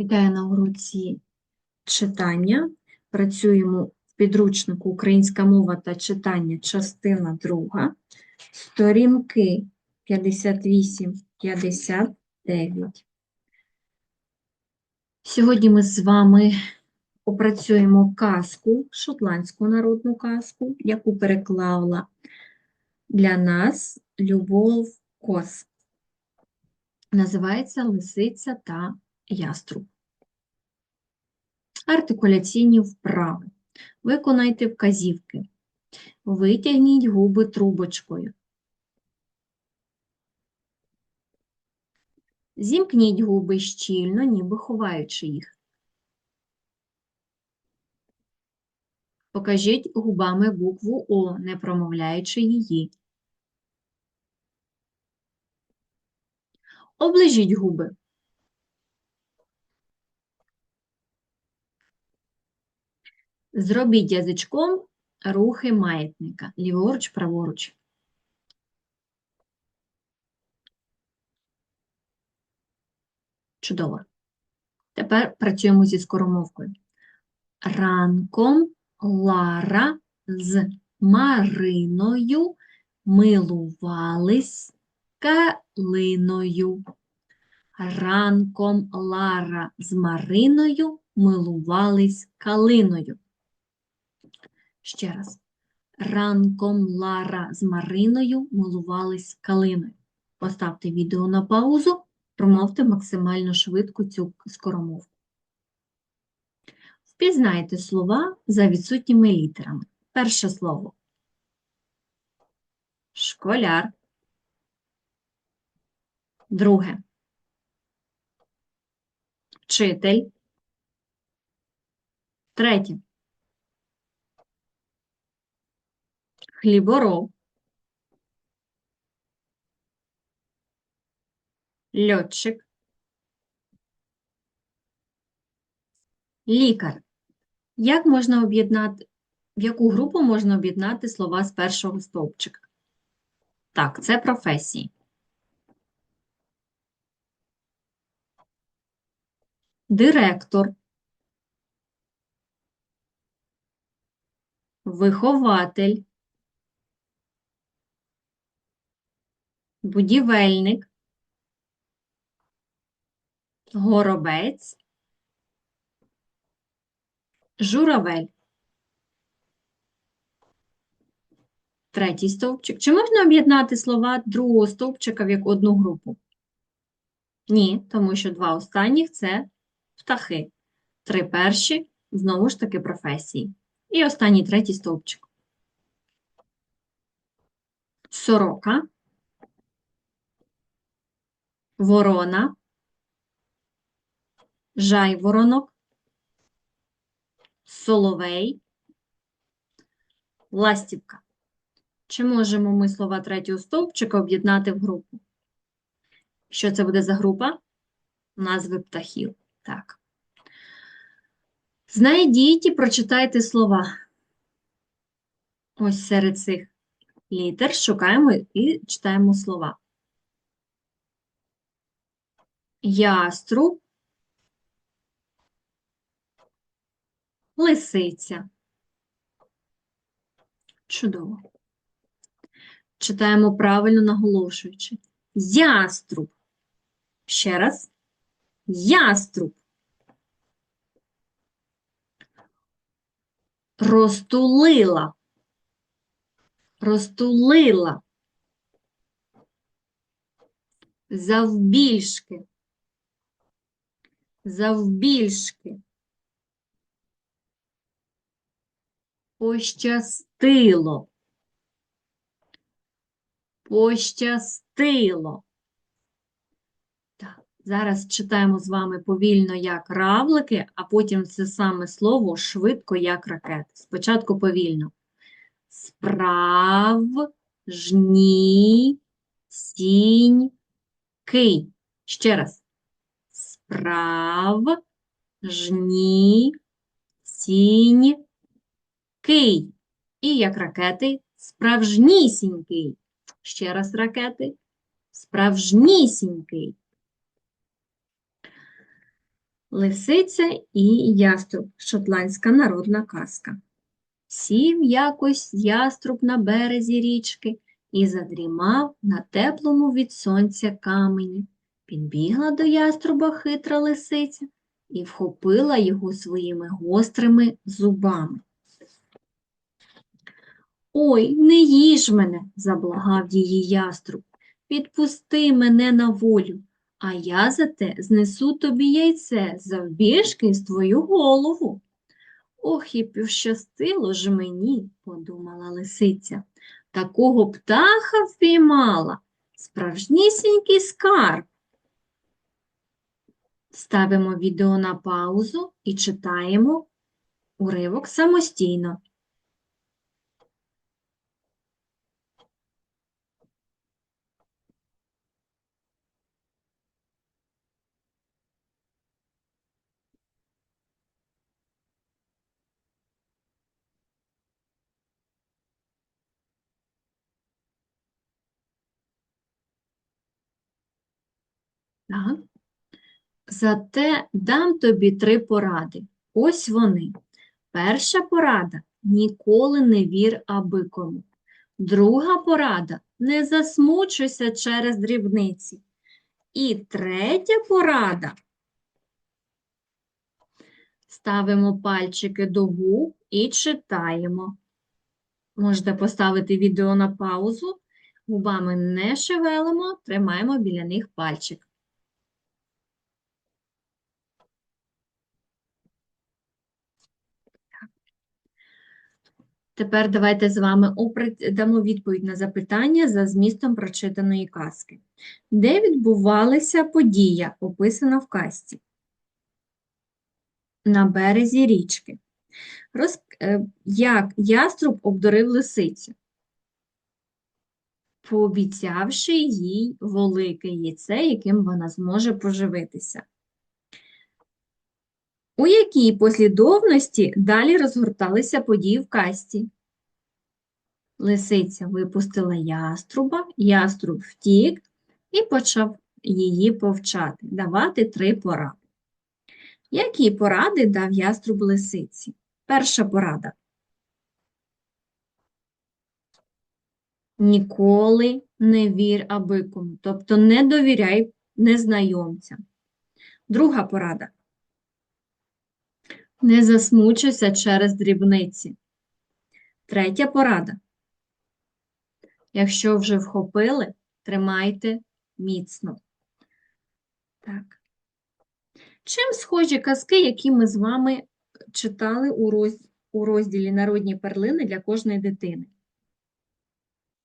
Вітаю на уроці читання. Працюємо в підручнику Українська мова та читання, частина 2, сторінки 58-59. Сьогодні ми з вами опрацюємо казку, шотландську народну казку, яку переклала для нас Любов Кос. Називається Лисиця та яструб. Артикуляційні вправи. Виконайте вказівки. Витягніть губи трубочкою. Зімкніть губи щільно, ніби ховаючи їх. Покажіть губами букву О, не промовляючи її. Оближіть губи. Зробіть язичком рухи маятника. Ліворуч, праворуч. Чудово. Тепер працюємо зі скоромовкою. Ранком Лара з Мариною милувались калиною. Ранком Лара з Мариною милувались калиною. Ще раз. Ранком Лара з Мариною милувались калиною. Поставте відео на паузу, промовте максимально швидко цю скоромовку. Впізнайте слова за відсутніми літерами. Перше слово. Школяр. Друге. Вчитель. Третє. Хлібороб. Льотчик. Лікар. Як можна об'єднати, в яку групу можна об'єднати слова з першого стовпчика? Так, це професії. Директор. Вихователь. Будівельник. Горобець. Журавель. Третій стовпчик. Чи можна об'єднати слова другого стовпчика в як одну групу? Ні, тому що два останніх це птахи. Три перші знову ж таки професії. І останній третій стовпчик. Сорока. Ворона. Жайворонок. Соловей. Ластівка. Чи можемо ми слова третього стовпчика об'єднати в групу? Що це буде за група? Назви птахів. Так. Знайдіть і прочитайте слова. Ось серед цих літер шукаємо і читаємо слова. Яструб, лисиця. Чудово. Читаємо правильно наголошуючи. Яструб. Ще раз. Яструб. Розтулила. Розтулила. Завбільшки. Завбільшки. Пощастило. Пощастило. Так, зараз читаємо з вами повільно як равлики, а потім це саме слово швидко як ракети. Спочатку повільно. Справжні сіньки. Ще раз. Справжні сіньки. І як ракети справжнісінький. Ще раз ракети. Справжнісінький. Лисиця і яструб шотландська народна казка. Сів якось яструб на березі річки і задрімав на теплому від сонця камені. Підбігла до яструба хитра лисиця і вхопила його своїми гострими зубами. Ой, не їж мене, заблагав її яструб. Підпусти мене на волю, а я зате знесу тобі яйце завбільшки з твою голову. Ох, і пощастило ж мені, подумала лисиця. Такого птаха впіймала, справжнісінький скарб. Ставимо відео на паузу і читаємо уривок самостійно. Так. Зате дам тобі три поради. Ось вони. Перша порада ніколи не вір абикому. Друга порада не засмучуйся через дрібниці. І третя порада. Ставимо пальчики до губ і читаємо. Можете поставити відео на паузу. Губами не шевелимо, тримаємо біля них пальчик. Тепер давайте з вами дамо відповідь на запитання за змістом прочитаної казки. Де відбувалася подія, описана в казці? На березі річки. Роз... е, Як яструб обдурив лисицю? Пообіцявши їй велике яйце, яким вона зможе поживитися. У якій послідовності далі розгорталися події в казці? Лисиця випустила яструба, яструб втік і почав її повчати, давати три поради. Які поради дав яструб лисиці? Перша порада. Ніколи не вір абикому, тобто не довіряй незнайомцям. Друга порада. Не засмучуйся через дрібниці. Третя порада. Якщо вже вхопили, тримайте міцно. Так. Чим схожі казки, які ми з вами читали у, роз... у розділі Народні перлини для кожної дитини?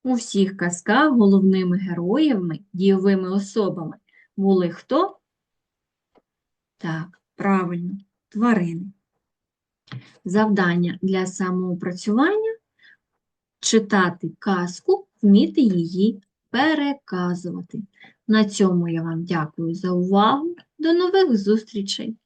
У всіх казках головними героями, дійовими особами були хто? Так, правильно, тварини. Завдання для самоопрацювання читати казку, вміти її переказувати. На цьому я вам дякую за увагу. До нових зустрічей!